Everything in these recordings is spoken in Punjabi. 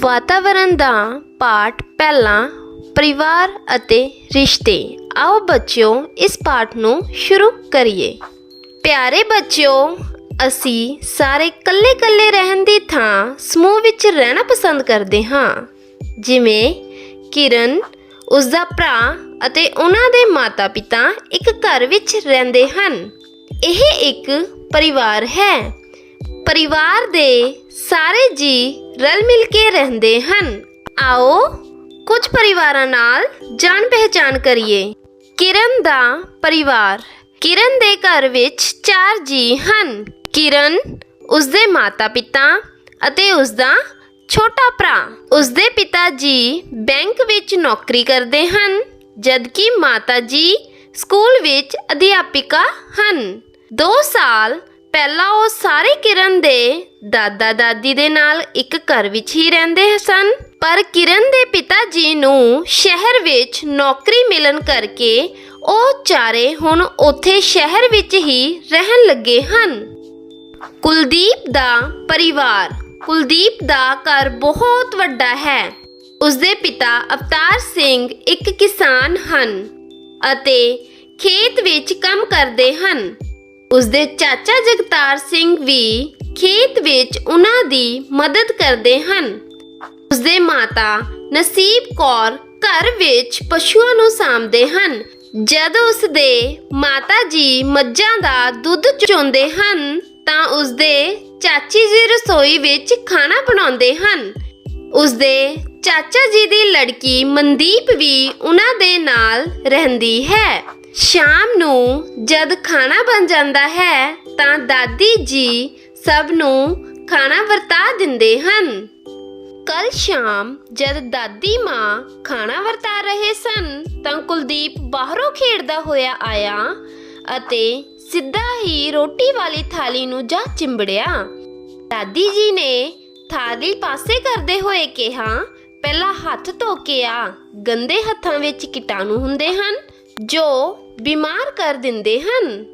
ਵਾਤਾਵਰਣ ਦਾ ਪਾਠ ਪਹਿਲਾਂ ਪਰਿਵਾਰ ਅਤੇ ਰਿਸ਼ਤੇ। ਆਓ ਬੱਚਿਓ, ਇਸ ਪਾਠ ਨੂੰ ਸ਼ੁਰੂ ਕਰੀਏ। ਪਿਆਰੇ ਬੱਚਿਓ, ਅਸੀਂ ਸਾਰੇ ਇਕੱਲੇ-ਇਕੱਲੇ ਰਹਿਣ ਦੀ ਥਾਂ ਸਮੂਹ ਵਿੱਚ ਰਹਿਣਾ ਪਸੰਦ ਕਰਦੇ ਹਾਂ। ਜਿਵੇਂ ਕਿਰਨ, ਉਸ ਦਾ ਭਰਾ ਅਤੇ ਉਹਨਾਂ ਦੇ ਮਾਤਾ-ਪਿਤਾ ਇੱਕ ਘਰ ਵਿੱਚ ਰਹਿੰਦੇ ਹਨ। ਇਹ ਇੱਕ ਪਰਿਵਾਰ ਹੈ। ਪਰਿਵਾਰ ਦੇ ਸਾਰੇ ਜੀ ਰਲ ਮਿਲ ਕੇ ਰਹਿੰਦੇ ਹਨ। ਆਓ ਕੁਝ ਪਰਿਵਾਰਾਂ ਨਾਲ ਜਾਣ ਪਹਿਚਾਨ ਕਰੀਏ। ਕਿਰਨ ਦਾ ਪਰਿਵਾਰ। ਕਿਰਨ ਦੇ ਘਰ ਵਿੱਚ ਚਾਰ ਜੀ ਹਨ। ਕਿਰਨ ਉਸਦੇ ਮਾਤਾ-ਪਿਤਾ ਅਤੇ ਉਸਦਾ ਛੋਟਾ ਭਰਾ। ਉਸਦੇ ਪਿਤਾ ਜੀ ਬੈਂਕ ਵਿੱਚ ਨੌਕਰੀ ਕਰਦੇ ਹਨ, ਜਦਕਿ ਮਾਤਾ ਜੀ ਸਕੂਲ ਵਿੱਚ ਅਧਿਆਪਿਕਾ ਹਨ। 2 ਸਾਲ ਪਹਿਲਾਂ ਉਹ ਸਾਰੇ ਕਿਰਨ ਦੇ ਦਾਦਾ ਦਾਦੀ ਦੇ ਨਾਲ ਇੱਕ ਘਰ ਵਿੱਚ ਹੀ ਰਹਿੰਦੇ ਸਨ। ਪਰ ਕਿਰਨ ਦੇ ਪਿਤਾ ਜੀ ਨੂੰ ਸ਼ਹਿਰ ਵਿੱਚ ਨੌਕਰੀ ਮਿਲਣ ਕਰਕੇ ਉਹ ਚਾਰੇ ਹੁਣ ਉੱਥੇ ਸ਼ਹਿਰ ਵਿੱਚ ਹੀ ਰਹਿਣ ਲੱਗੇ ਹਨ। ਕੁਲਦੀਪ ਦਾ ਪਰਿਵਾਰ, ਕੁਲਦੀਪ ਦਾ ਘਰ ਬਹੁਤ ਵੱਡਾ ਹੈ। ਉਸਦੇ ਪਿਤਾ ਅਵਤਾਰ ਸਿੰਘ ਇੱਕ ਕਿਸਾਨ ਹਨ ਅਤੇ ਖੇਤ ਵਿੱਚ ਕੰਮ ਕਰਦੇ ਹਨ। ਉਸਦੇ ਚਾਚਾ ਜਗਤਾਰ ਸਿੰਘ ਵੀ ਖੇਤ ਵਿੱਚ ਉਹਨਾਂ ਦੀ ਮਦਦ ਕਰਦੇ ਹਨ। ਉਸਦੇ ਮਾਤਾ ਨਸੀਬ ਕੌਰ ਘਰ ਵਿੱਚ ਪਸ਼ੂਆਂ ਨੂੰ ਸਾਂਭਦੇ ਹਨ। ਜਦ ਉਸਦੇ ਮਾਤਾ ਜੀ ਮੱਝਾਂ ਦਾ ਦੁੱਧ ਚੋਂਦੇ ਹਨ, ਤਾਂ ਉਸਦੇ ਚਾਚੀ ਜੀ ਰਸੋਈ ਵਿੱਚ ਖਾਣਾ ਬਣਾਉਂਦੇ ਹਨ। ਉਸਦੇ ਚਾਚਾ ਜੀ ਦੀ ਲੜਕੀ ਮਨਦੀਪ ਵੀ ਉਹਨਾਂ ਦੇ ਨਾਲ ਰਹਿੰਦੀ ਹੈ। ਸ਼ਾਮ ਨੂੰ ਜਦ ਖਾਣਾ ਬਣ ਜਾਂਦਾ ਹੈ, ਤਾਂ ਦਾਦੀ ਜੀ ਸਭ ਨੂੰ ਖਾਣਾ ਵਰਤਾ ਦਿੰਦੇ ਹਨ। ਕੱਲ ਸ਼ਾਮ ਜਦ ਦਾਦੀ ਮਾਂ ਖਾਣਾ ਵਰਤਾ ਰਹੇ ਸਨ, ਤਾਂ ਕੁਲਦੀਪ ਬਾਹਰੋਂ ਖੇਡਦਾ ਹੋਇਆ ਆਇਆ ਅਤੇ ਸਿੱਧਾ ਹੀ ਰੋਟੀ ਵਾਲੀ ਥਾਲੀ ਨੂੰ ਜਾ ਚਿੰਬੜਿਆ। ਦਾਦੀ ਜੀ ਨੇ ਥਾਲੀ ਪਾਸੇ ਕਰਦੇ ਹੋਏ ਕਿਹਾ, ਪਹਿਲਾਂ ਹੱਥ ਧੋ ਕੇ ਆ। ਗੰਦੇ ਹੱਥਾਂ ਵਿੱਚ ਕੀਟਾਣੂ ਹੁੰਦੇ ਹਨ, ਜੋ ਬਿਮਾਰ ਕਰ ਦਿੰਦੇ ਹਨ।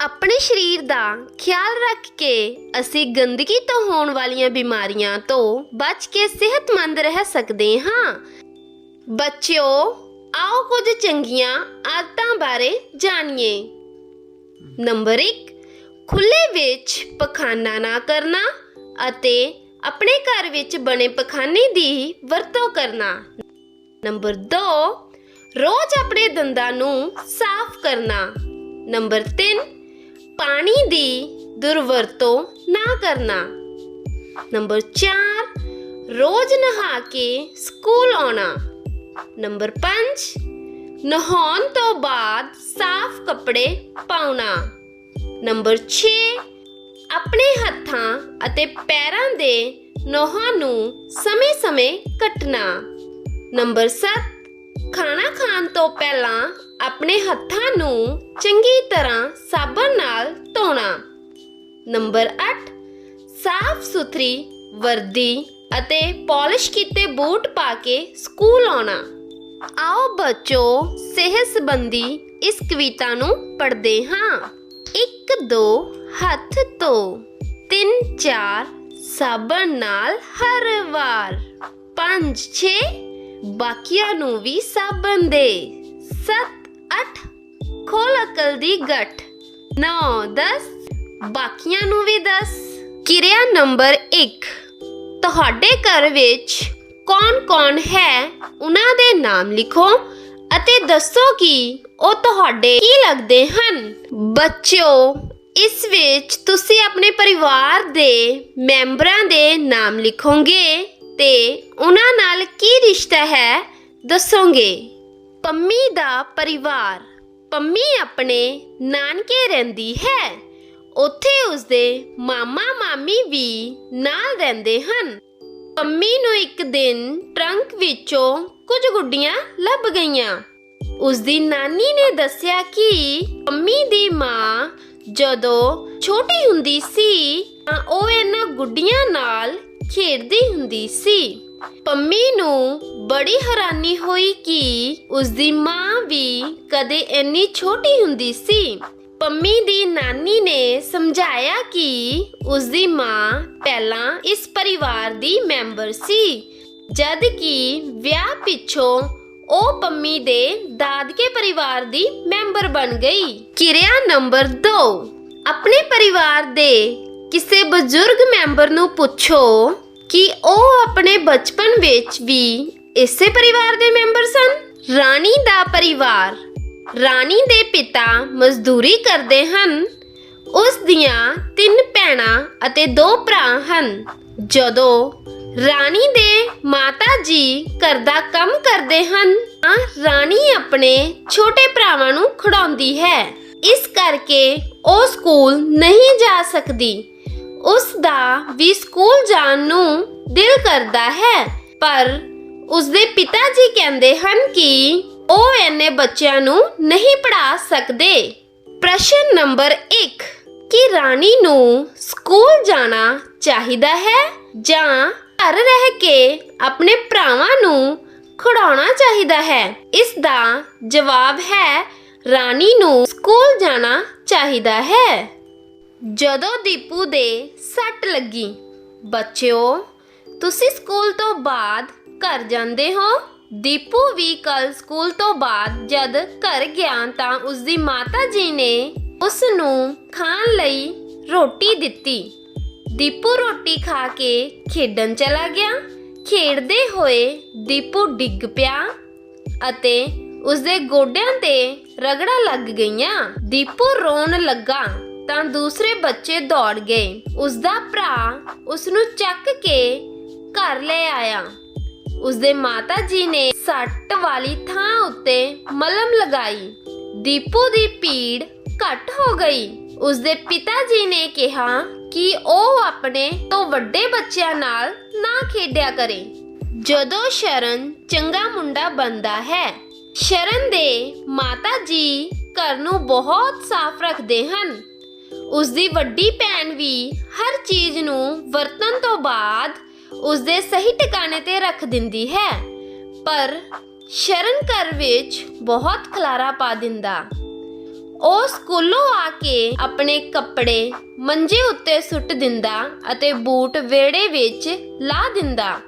ਆਪਣੇ ਸਰੀਰ ਦਾ ਖਿਆਲ ਰੱਖ ਕੇ ਅਸੀਂ ਗੰਦਗੀ ਤੋਂ ਹੋਣ ਵਾਲੀਆਂ ਬਿਮਾਰੀਆਂ ਤੋਂ ਬਚ ਕੇ ਸਿਹਤਮੰਦ ਰਹਿ ਸਕਦੇ ਹਾਂ। ਬੱਚਿਓ, ਆਓ ਕੁਝ ਚੰਗੀਆਂ ਆਦਤਾਂ ਬਾਰੇ ਜਾਣੀਏ। ਨੰਬਰ 1 ਖੁੱਲੇ ਵਿੱਚ ਪਖਾਨਾ ਨਾ ਕਰਨਾ ਅਤੇ ਆਪਣੇ ਘਰ ਵਿੱਚ ਬਣੇ ਪਖਾਨੇ ਦੀ ਵਰਤੋਂ ਕਰਨਾ। ਨੰਬਰ 2 ਰੋਜ਼ ਆਪਣੇ ਦੰਦਾਂ ਨੂੰ ਸਾਫ਼ ਕਰਨਾ। ਨੰਬਰ 3 ਪਾਣੀ ਦੀ ਦੁਰਵਰਤੋਂ ਨਾ ਕਰਨਾ। ਨੰਬਰ 4 ਰੋਜ਼ ਨਹਾ ਕੇ ਸਕੂਲ ਆਉਣਾ। ਨੰਬਰ 5 ਨਹਾਉਣ ਤੋਂ ਬਾਅਦ ਸਾਫ਼ ਕੱਪੜੇ ਪਾਉਣਾ। ਨੰਬਰ 6 ਆਪਣੇ ਹੱਥਾਂ ਅਤੇ ਪੈਰਾਂ ਦੇ ਨੋਹਾਂ ਨੂੰ ਸਮੇਂ-ਸਮੇਂ ਕੱਟਣਾ। ਨੰਬਰ 7 ਖਾਣਾ ਖਾਣ ਤੋਂ ਪਹਿਲਾਂ ਆਪਣੇ ਹੱਥਾਂ ਨੂੰ ਚੰਗੀ ਤਰ੍ਹਾਂ ਸਾਬਣ ਨਾਲ ਧੋਣਾ। ਨੰਬਰ 8 ਸਾਫ਼ ਸੁਥਰੀ ਵਰਦੀ ਅਤੇ ਪਾਲਿਸ਼ ਕੀਤੇ ਬੂਟ ਪਾ ਕੇ ਸਕੂਲ ਆਉਣਾ। ਆਓ ਬੱਚੋ ਸਿਹਤ ਸੰਬੰਧੀ ਇਸ ਕਵਿਤਾ ਨੂੰ ਪੜ੍ਹਦੇ ਹਾਂ। 1 2 ਹੱਥ ਧੋ। 3 4 ਸਾਬਣ ਨਾਲ ਹਰ ਵਾਰ। 5 6 ਬਾਕੀਆਂ ਨੂੰ ਵੀ ਸਾਬਣ ਦੇ। 7 8 ਖੋਲ ਅਕਲ ਦੀ ਗੱਠ। 9 10 ਬਾਕੀਆਂ ਨੂੰ ਵੀ 10 ਕਿਰਿਆ ਨੰਬਰ 1 ਤੁਹਾਡੇ ਘਰ ਵਿੱਚ ਕੌਣ-ਕੌਣ ਹੈ? ਉਹਨਾਂ ਦੇ ਨਾਮ ਲਿਖੋ ਅਤੇ ਦੱਸੋ ਕਿ ਉਹ ਤੁਹਾਡੇ ਕੀ ਲੱਗਦੇ ਹਨ। ਬੱਚਿਓ, ਇਸ ਵਿੱਚ ਤੁਸੀਂ ਆਪਣੇ ਪਰਿਵਾਰ ਦੇ ਮੈਂਬਰਾਂ ਦੇ ਨਾਮ ਲਿਖੋਗੇ। ਤੇ ਉਹਨਾਂ ਨਾਲ ਕੀ ਰਿਸ਼ਤਾ ਹੈ, ਦੱਸੋਗੇ। ਪੰਮੀ ਦਾ ਪਰਿਵਾਰ। ਪੰਮੀ ਆਪਣੇ ਨਾਨਕੇ ਰਹਿੰਦੀ ਹੈ। ਉੱਥੇ ਉਸਦੇ ਮਾਮਾ ਮਾਮੀ ਵੀ ਨਾਲ ਰਹਿੰਦੇ ਹਨ। ਪੰਮੀ ਨੂੰ ਇੱਕ ਦਿਨ ਟਰੰਕ ਵਿੱਚੋਂ ਕੁਝ ਗੁੱਡੀਆਂ ਲੱਭ ਗਈਆਂ। ਉਸਦੀ ਨਾਨੀ ਨੇ ਦੱਸਿਆ ਕਿ ਪੰਮੀ ਦੀ ਮਾਂ ਜਦੋਂ ਛੋਟੀ ਹੁੰਦੀ ਸੀ ਤਾਂ ਉਹ ਇਹਨਾਂ ਗੁੱਡੀਆਂ ਨਾਲ ਖੇਡਦੀ ਹੁੰਦੀ ਸੀ। ਪੰਮੀ ਨੂੰ ਬੜੀ ਹੈਰਾਨੀ ਹੋਈ ਕਿ ਉਸਦੀ ਮਾਂ ਵੀ ਕਦੇ ਇੰਨੀ ਛੋਟੀ ਹੁੰਦੀ ਸੀ। ਪੰਮੀ ਦੀ ਨਾਨੀ ਨੇ ਸਮਝਾਇਆ ਕਿ ਉਸ ਦੀ ਮਾਂ ਪਹਿਲਾਂ ਇਸ ਪਰਿਵਾਰ ਦੀ ਮੈਂਬਰ ਸੀ। ਜਦ ਕਿ ਵਿਆਹ ਪਿੱਛੋਂ ਉਹ ਪੰਮੀ ਦੇ ਦਾਦਕੇ ਪਰਿਵਾਰ ਦੀ ਮੈਂਬਰ ਬਣ ਗਈ। ਕਿਰਿਆ ਨੰਬਰ 2 ਆਪਣੇ ਪਰਿਵਾਰ ਦੇ ਕਿਸੇ ਬਜ਼ੁਰਗ ਮੈਂਬਰ ਨੂੰ ਪੁੱਛੋ ਕਿ ਉਹ ਆਪਣੇ ਬਚਪਨ ਵਿੱਚ ਵੀ ਇਸੇ ਪਰਿਵਾਰ ਦੇ ਮੈਂਬਰ ਸਨ? ਰਾਣੀ ਦਾ ਪਰਿਵਾਰ, ਰਾਣੀ ਦੇ ਪਿਤਾ ਮਜ਼ਦੂਰੀ ਕਰਦੇ ਹਨ। ਉਸ ਦੀਆਂ ਤਿੰਨ ਭੈਣਾਂ ਅਤੇ ਦੋ ਭਰਾ ਹਨ। ਜਦੋਂ ਰਾਣੀ ਦੇ ਮਾਤਾ ਜੀ ਘਰ ਦਾ ਕੰਮ ਕਰਦੇ ਹਨ, ਤਾਂ ਰਾਣੀ ਆਪਣੇ ਛੋਟੇ ਭਰਾਵਾਂ ਨੂੰ ਖੜਾਉਂਦੀ ਹੈ। ਇਸ ਕਰਕੇ ਉਹ ਸਕੂਲ ਨਹੀਂ ਜਾ ਸਕਦੀ। ਉਸ ਦਾ ਵੀ ਸਕੂਲ ਜਾਣ ਨੂੰ ਦਿਲ ਕਰਦਾ ਹੈ। ਪਰ ਉਸਦੇ ਪਿਤਾ ਜੀ ਕਹਿੰਦੇ ਹਨ ਕਿ ਉਹ ਇੰਨੇ ਬੱਚਿਆਂ ਨੂੰ ਨਹੀਂ ਪੜ੍ਹਾ ਸਕਦੇ। ਪ੍ਰਸ਼ਨ ਨੰਬਰ 1 ਕੀ ਰਾਣੀ ਨੂੰ ਸਕੂਲ ਜਾਣਾ ਚਾਹੀਦਾ ਹੈ ਜਾਂ ਘਰ ਰਹਿ ਕੇ ਆਪਣੇ ਭਰਾਵਾਂ ਨੂੰ ਖੜਾਉਣਾ ਚਾਹੀਦਾ ਹੈ? ਇਸ ਦਾ ਜਵਾਬ ਹੈ, ਰਾਣੀ ਨੂੰ ਸਕੂਲ ਜਾਣਾ ਚਾਹੀਦਾ ਹੈ। ਜਦੋਂ ਦੀਪੂ ਦੇ ਸੱਟ ਲੱਗੀ, ਬੱਚਿਓ, ਤੁਸੀਂ ਸਕੂਲ ਤੋਂ ਬਾਅਦ ਘਰ ਜਾਂਦੇ ਹੋ? ਦੀਪੂ ਵੀ ਕੱਲ ਸਕੂਲ ਤੋਂ ਬਾਅਦ ਜਦ ਘਰ ਗਿਆ ਤਾਂ ਉਸ ਦੀ ਮਾਤਾ ਜੀ ਨੇ ਉਸ ਨੂੰ ਖਾਣ ਲਈ ਰੋਟੀ ਦਿੱਤੀ। ਦੀਪੂ ਰੋਟੀ ਖਾ ਕੇ ਖੇਡਣ ਚਲਾ ਗਿਆ। ਖੇਡਦੇ ਹੋਏ ਦੀਪੂ ਡਿੱਗ ਪਿਆ ਅਤੇ ਉਸਦੇ ਗੋਡਿਆਂ ਤੇ ਰਗੜਾ ਲੱਗ ਗਈਆਂ। ਦੀਪੂ ਰੋਣ ਲੱਗਾ। ਤਾਂ ਦੂਸਰੇ ਬੱਚੇ ਦੌੜ ਗਏ। ਉਸਦਾ ਭਰਾ ਉਸ ਨੂੰ ਚੱਕ ਕੇ ਘਰ ਲੈ ਆਇਆ। ਉਸਦੇ ਮਾਤਾ ਜੀ ਨੇ ਸੱਟ ਵਾਲੀ ਥਾਂ ਉੱਤੇ ਮਲਮ ਲਗਾਈ। ਦੀਪੂ ਦੀ ਪੀੜ ਘਟ ਹੋ ਗਈ। ਉਸਦੇ ਪਿਤਾ ਜੀ ਨੇ ਕਿਹਾ ਕਿ ਉਹ ਆਪਣੇ ਤੋਂ ਵੱਡੇ ਬੱਚਿਆਂ ਨਾਲ ਨਾ ਖੇਡਿਆ ਕਰੇ। ਜਦੋਂ ਸ਼ਰਨ ਚੰਗਾ ਮੁੰਡਾ ਬਣਦਾ ਹੈ, ਸ਼ਰਨ ਦੇ ਮਾਤਾ ਜੀ ਘਰ ਨੂੰ ਬਹੁਤ ਸਾਫ਼ ਰੱਖਦੇ ਹਨ। ਉਸ ਦੀ ਵੱਡੀ ਭੈਣ ਵੀ ਹਰ ਚੀਜ਼ ਨੂੰ ਵਰਤਣ ਤੋਂ ਬਾਅਦ ਉਸ ਦੇ ਸਹੀ ਟਿਕਾਣੇ ਤੇ ਰੱਖ ਦਿੰਦੀ ਹੈ। ਪਰ ਸ਼ਰਨ ਘਰ ਵਿੱਚ ਬਹੁਤ ਖਲਾਰਾ ਪਾ ਦਿੰਦਾ। ਉਹ ਸਕੂਲੋਂ ਆ ਕੇ ਆਪਣੇ ਕੱਪੜੇ ਮੰਜੇ ਉੱਤੇ ਸੁੱਟ ਦਿੰਦਾ ਅਤੇ ਬੂਟ ਵਿਹੜੇ ਵਿੱਚ ਲਾ ਦਿੰਦਾ।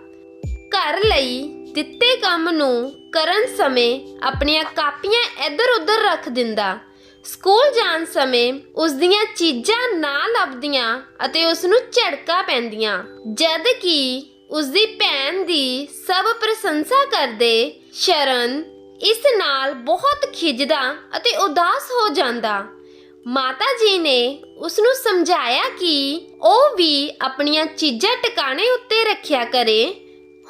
ਘਰ ਲਈ ਦਿੱਤੇ ਕੰਮ ਨੂੰ ਕਰਨ ਸਮੇਂ ਆਪਣੀਆਂ ਕਾਪੀਆਂ ਇੱਧਰ-ਉੱਧਰ ਰੱਖ ਦਿੰਦਾ। ਸਕੂਲ ਜਾਣ ਸਮੇਂ ਉਸ ਦੀਆਂ ਚੀਜ਼ਾਂ ਨਾ ਲੱਭਦੀਆਂ ਅਤੇ ਉਸ ਨੂੰ ਝੜਕਾ ਪੈਂਦੀਆਂ। ਜਦ ਕਿ ਉਸ ਦੀ ਭੈਣ ਦੀ ਸਭ ਪ੍ਰਸ਼ੰਸਾ ਕਰਦੇ ਸ਼ਰਨ ਇਸ ਨਾਲ ਬਹੁਤ ਖਿਜਦਾ ਅਤੇ ਉਦਾਸ ਹੋ ਜਾਂਦਾ। ਮਾਤਾ ਜੀ ਨੇ ਉਸ ਨੂੰ ਸਮਝਾਇਆ ਕਿ ਉਹ ਵੀ ਆਪਣੀਆਂ ਚੀਜ਼ਾਂ ਟਿਕਾਣੇ ਉੱਤੇ ਰੱਖਿਆ ਕਰੇ।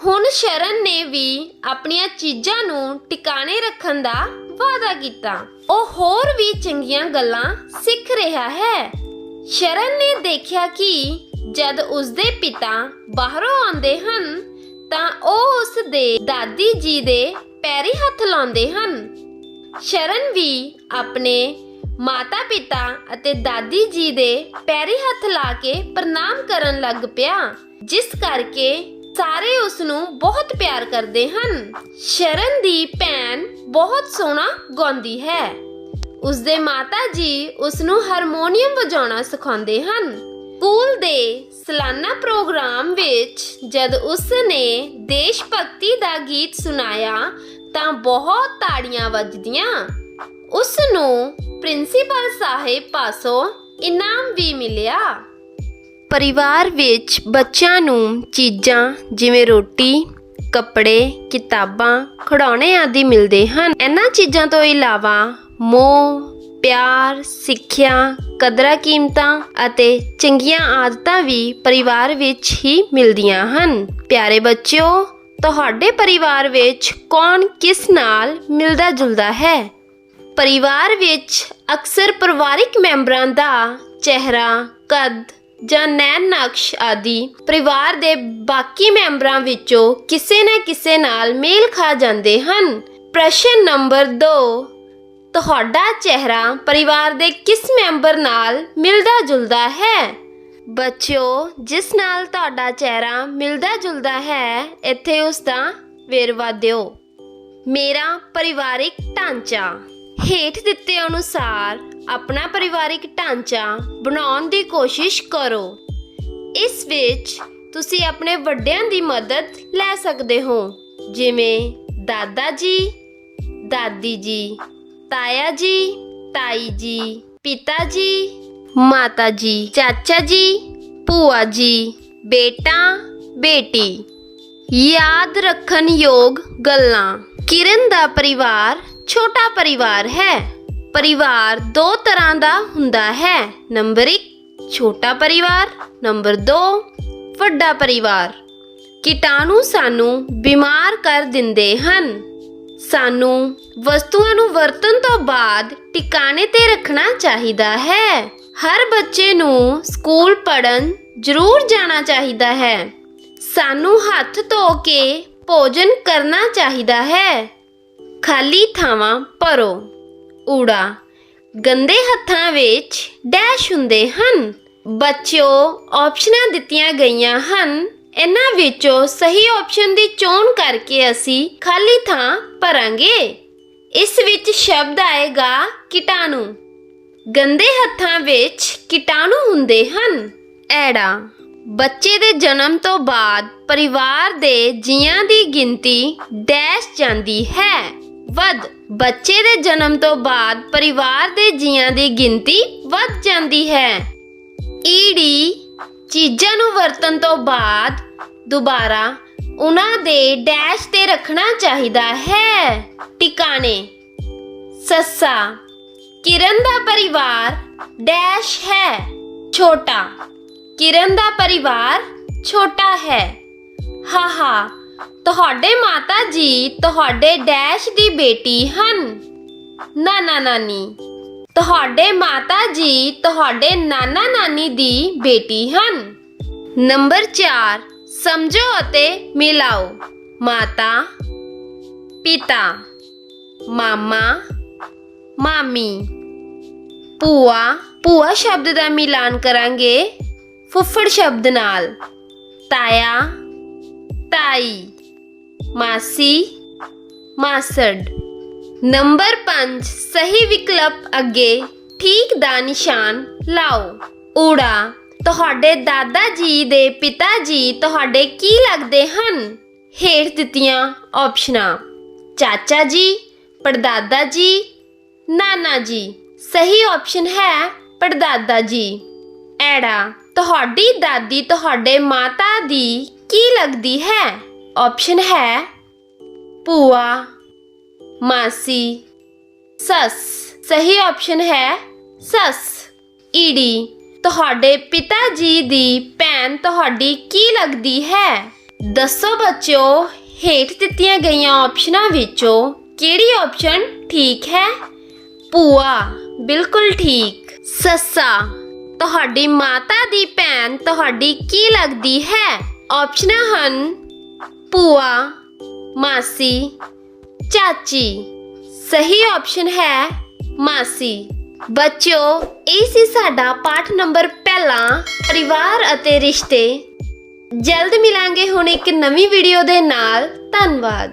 ਹੁਣ ਸ਼ਰਨ ਨੇ ਵੀ ਆਪਣੀਆਂ ਚੀਜ਼ਾਂ ਨੂੰ ਟਿਕਾਣੇ ਰੱਖਣ ਦਾ ਵਾਅਦਾ ਕੀਤਾ। ਉਹ ਹੋਰ ਵੀ ਚੰਗੀਆਂ ਗੱਲਾਂ ਸਿੱਖ ਰਿਹਾ ਹੈ। ਸ਼ਰਨ ਨੇ ਦੇਖਿਆ ਕਿ ਜਦ ਉਸਦੇ ਪਿਤਾ ਬਾਹਰੋਂ ਆਉਂਦੇ ਹਨ, ਤਾਂ ਉਹ ਉਸ ਦੇ ਦਾਦੀ ਜੀ ਦੇ ਪੈਰੀ ਹੱਥ ਲਾਉਂਦੇ ਹਨ। ਸ਼ਰਨ ਵੀ ਆਪਣੇ ਮਾਤਾ ਪਿਤਾ ਅਤੇ ਦਾਦੀ ਜੀ ਦੇ ਪੈਰੀ ਹੱਥ ਲਾ ਕੇ ਪ੍ਰਣਾਮ ਕਰਨ ਲੱਗ ਪਿਆ, ਜਿਸ ਕਰਕੇ ਸਾਰੇ ਉਸ ਨੂੰ ਬਹੁਤ ਪਿਆਰ ਕਰਦੇ ਹਨ। ਸ਼ਰਨ ਦੀ ਭੈਣ ਬਹੁਤ ਸੋਹਣਾ ਗਾਉਂਦੀ ਹੈ। ਉਸ ਦੇ ਮਾਤਾ ਜੀ ਉਸ ਨੂੰ ਹਾਰਮੋਨੀਅਮ ਵਜਾਉਣਾ ਸਿਖਾਉਂਦੇ ਹਨ। ਸਕੂਲ ਦੇ ਸਾਲਾਨਾ ਪ੍ਰੋਗਰਾਮ ਵਿੱਚ ਜਦ ਉਸ ਨੇ ਦੇਸ਼ ਭਗਤੀ ਦਾ ਗੀਤ ਸੁਣਾਇਆ ਤਾਂ ਬਹੁਤ ਤਾੜੀਆਂ ਵੱਜਦੀਆਂ। ਉਸ ਨੂੰ ਪ੍ਰਿੰਸੀਪਲ ਸਾਹਿਬ ਪਾਸੋਂ ਇਨਾਮ ਵੀ ਮਿਲਿਆ। ਪਰਿਵਾਰ ਵਿੱਚ ਬੱਚਿਆਂ ਨੂੰ ਚੀਜ਼ਾਂ ਜਿਵੇਂ ਰੋਟੀ ਕੱਪੜੇ, ਕਿਤਾਬਾਂ ਖਿਡੌਣੇ ਆਦਿ ਮਿਲਦੇ ਹਨ। ਇਹਨਾਂ ਚੀਜ਼ਾਂ ਤੋਂ ਇਲਾਵਾ ਮੋਹ, ਪਿਆਰ, ਸਿੱਖਿਆ, ਕਦਰਾਂ ਕੀਮਤਾਂ ਅਤੇ ਚੰਗੀਆਂ ਆਦਤਾਂ ਵੀ ਪਰਿਵਾਰ ਵਿੱਚ ਹੀ ਮਿਲਦੀਆਂ ਹਨ। ਪਿਆਰੇ ਬੱਚਿਓ, ਤੁਹਾਡੇ ਪਰਿਵਾਰ ਵਿੱਚ ਕੌਣ ਕਿਸ ਨਾਲ ਮਿਲਦਾ ਜੁਲਦਾ ਹੈ? ਪਰਿਵਾਰ ਵਿੱਚ ਅਕਸਰ ਪਰਿਵਾਰਿਕ ਮੈਂਬਰਾਂ ਦਾ ਚਿਹਰਾ, ਕੱਦ ਜਾਂ ਨੈਣ ਨਕਸ਼ ਆਦਿ ਪਰਿਵਾਰ ਦੇ ਬਾਕੀ ਮੈਂਬਰਾਂ ਵਿੱਚੋਂ ਕਿਸੇ ਨਾ ਕਿਸੇ ਨਾਲ ਮੇਲ ਖਾ ਜਾਂਦੇ ਹਨ। ਪ੍ਰਸ਼ਨ ਨੰਬਰ 2 ਤੁਹਾਡਾ ਚਿਹਰਾ ਪਰਿਵਾਰ ਦੇ ਕਿਸ ਮੈਂਬਰ ਨਾਲ ਮਿਲਦਾ ਜੁਲਦਾ ਹੈ? ਬੱਚਿਓ, ਜਿਸ ਨਾਲ ਤੁਹਾਡਾ ਚਿਹਰਾ ਮਿਲਦਾ ਜੁਲਦਾ ਹੈ, ਇੱਥੇ ਉਸ ਦਾ ਵੇਰਵਾ ਦਿਓ ਮੇਰਾ ਪਰਿਵਾਰਿਕ ਢਾਂਚਾ ਹੇਠ ਦਿੱਤੇ ਅਨੁਸਾਰ ਆਪਣਾ ਪਰਿਵਾਰਿਕ ਢਾਂਚਾ ਬਣਾਉਣ ਦੀ ਕੋਸ਼ਿਸ਼ ਕਰੋ। ਇਸ ਵਿੱਚ ਤੁਸੀਂ ਆਪਣੇ ਵੱਡਿਆਂ ਦੀ ਮਦਦ ਲੈ ਸਕਦੇ ਹੋ। ਜਿਵੇਂ ਦਾਦਾ ਜੀ, ਦਾਦੀ ਜੀ, ਤਾਇਆ ਜੀ, ਤਾਈ ਜੀ, ਪਿਤਾ ਜੀ, ਮਾਤਾ ਜੀ, ਚਾਚਾ ਜੀ, ਭੂਆ ਜੀ, ਬੇਟਾ, ਬੇਟੀ। ਯਾਦ ਰੱਖਣ ਯੋਗ ਗੱਲਾਂ। ਕਿਰਨ ਦਾ ਪਰਿਵਾਰ ਛੋਟਾ ਪਰਿਵਾਰ ਹੈ। ਪਰਿਵਾਰ ਦੋ ਤਰ੍ਹਾਂ ਦਾ ਹੁੰਦਾ ਹੈ। ਨੰਬਰ 1 ਛੋਟਾ ਪਰਿਵਾਰ। ਨੰਬਰ 2 ਵੱਡਾ ਪਰਿਵਾਰ। ਕੀਟਾਣੂ ਸਾਨੂੰ ਬਿਮਾਰ ਕਰ ਦਿੰਦੇ ਹਨ। ਸਾਨੂੰ ਵਸਤੂਆਂ ਨੂੰ ਵਰਤਣ ਤੋਂ ਬਾਅਦ ਟਿਕਾਣੇ ਤੇ ਰੱਖਣਾ ਚਾਹੀਦਾ ਹੈ। ਹਰ ਬੱਚੇ ਨੂੰ ਸਕੂਲ ਪੜਨ ਜ਼ਰੂਰ ਜਾਣਾ ਚਾਹੀਦਾ ਹੈ। ਸਾਨੂੰ ਹੱਥ ਧੋ ਕੇ ਭੋਜਨ ਕਰਨਾ ਚਾਹੀਦਾ ਹੈ। ਖਾਲੀ ਥਾਵਾਂ ਭਰੋ। ਊੜਾ। ਗੰਦੇ ਹੱਥਾਂ ਵਿੱਚ ਡੈਸ਼ ਹੁੰਦੇ ਹਨ। ਬੱਚਿਓ ਆਪਸ਼ਨਾਂ ਦਿੱਤੀਆਂ ਗਈਆਂ ਹਨ। ਇਹਨਾਂ ਵਿੱਚੋਂ ਸਹੀ ਆਪਸ਼ਨ ਦੀ ਚੋਣ ਕਰਕੇ ਅਸੀਂ ਖਾਲੀ ਥਾਂ ਭਰਾਂਗੇ। ਇਸ ਵਿੱਚ ਸ਼ਬਦ ਆਏਗਾ ਕੀਟਾਣੂ। ਗੰਦੇ ਹੱਥਾਂ ਵਿੱਚ ਕੀਟਾਣੂ ਹੁੰਦੇ ਹਨ। ਐੜਾ। ਬੱਚੇ ਦੇ ਜਨਮ ਤੋਂ ਬਾਅਦ ਪਰਿਵਾਰ ਦੇ ਜੀਆਂ ਦੀ ਗਿਣਤੀ ਡੈਸ਼ ਜਾਂਦੀ ਹੈ। ਵੱਧ। ਬੱਚੇ ਦੇ ਜਨਮ ਤੋਂ ਬਾਅਦ ਪਰਿਵਾਰ ਦੇ ਜੀਆਂ ਦੀ ਗਿਣਤੀ ਵੱਧ ਜਾਂਦੀ ਹੈ। ਈੜੀ ਚੀਜ਼ਾਂ ਨੂੰ ਵਰਤਣ ਤੋਂ ਬਾਅਦ ਦੁਬਾਰਾ ਉਹਨਾਂ ਦੇ ਡੈਸ਼ ਤੇ ਰੱਖਣਾ ਚਾਹੀਦਾ ਹੈ। ਟਿਕਾਣੇ। ਸੱਸਾ, ਕਿਰਨ ਦਾ ਪਰਿਵਾਰ ਡੈਸ਼ ਹੈ, ਛੋਟਾ। ਕਿਰਨ ਦਾ ਪਰਿਵਾਰ ਛੋਟਾ ਹੈ। ਹਾਹਾ ਤੁਹਾਡੇ ਮਾਤਾ ਜੀ ਤੁਹਾਡੇ ਡੈਸ਼ ਦੀ ਬੇਟੀ ਹਨ। ਨਾਨਾ ਨਾਨੀ। ਤੁਹਾਡੇ ਮਾਤਾ ਜੀ ਤੁਹਾਡੇ ਨਾਨਾ, ਨਾਨੀ ਦੀ ਬੇਟੀ ਹਨ। ਨੰਬਰ 4 ਸਮਝੋ ਅਤੇ ਮਿਲਾਓ। ਮਾਤਾ, ਪਿਤਾ, ਮਾਮਾ, ਮਾਮੀ। ਭੂਆ ਭੂਆ ਸ਼ਬਦ ਦਾ ਮਿਲਾਨ ਕਰਾਂਗੇ ਫੁੱਫੜ ਸ਼ਬਦ ਨਾਲ। ਤਾਇਆ ਤਾਈ ਮਾਸੀ, ਮਾਸੜ। ਨੰਬਰ 5 ਸਹੀ ਵਿਕਲਪ ਅੱਗੇ ਠੀਕ ਦਾ ਨਿਸ਼ਾਨ ਲਾਓ। ਊੜਾ, ਤੁਹਾਡੇ ਦਾਦਾ ਜੀ ਦੇ ਪਿਤਾ ਜੀ ਤੁਹਾਡੇ ਕੀ ਲੱਗਦੇ ਹਨ? ਹੇਠ ਦਿੱਤੀਆਂ ਆਪਸ਼ਨਾਂ। ਚਾਚਾ ਜੀ, ਪੜਦਾਦਾ ਜੀ, ਨਾਨਾ ਜੀ। ਸਹੀ ਆਪਸ਼ਨ ਹੈ ਪੜਦਾਦਾ ਜੀ। ਐੜਾ, ਤੁਹਾਡੀ ਦਾਦੀ ਤੁਹਾਡੇ ਮਾਤਾ ਦੀ ਕੀ ਲੱਗਦੀ ਹੈ? ਆਪਸ਼ਨ ਹੈ ਭੂਆ, ਮਾਸੀ, ਸੱਸ। ਸਹੀ ਆਪਸ਼ਨ ਹੈ ਸੱਸ। ਈੜੀ, ਤੁਹਾਡੇ ਪਿਤਾ ਜੀ ਦੀ ਭੈਣ ਤੁਹਾਡੀ ਕੀ ਲੱਗਦੀ ਹੈ? ਦੱਸੋ ਬੱਚਿਓ, ਹੇਠ ਦਿੱਤੀਆਂ ਗਈਆਂ ਆਪਸ਼ਨਾਂ ਵਿੱਚੋਂ ਕਿਹੜੀ ਆਪਸ਼ਨ ਠੀਕ ਹੈ? ਭੂਆ, ਬਿਲਕੁਲ ਠੀਕ। ਸੱਸਾ, ਤੁਹਾਡੀ ਮਾਤਾ ਦੀ ਭੈਣ ਤੁਹਾਡੀ ਕੀ ਲੱਗਦੀ ਹੈ? ਆਪਸ਼ਨਾਂ ਹਨ ਭੂਆ, ਮਾਸੀ, ਚਾਚੀ। ਸਹੀ ਆਪਸ਼ਨ ਹੈ ਮਾਸੀ। ਬੱਚਿਓ, ਇਹ ਸੀ ਸਾਡਾ ਪਾਠ ਨੰਬਰ ਪਹਿਲਾ, ਪਰਿਵਾਰ ਅਤੇ ਰਿਸ਼ਤੇ। ਜਲਦ ਮਿਲਾਂਗੇ ਹੁਣ ਇੱਕ ਨਵੀਂ ਵੀਡੀਓ ਦੇ ਨਾਲ। ਧੰਨਵਾਦ।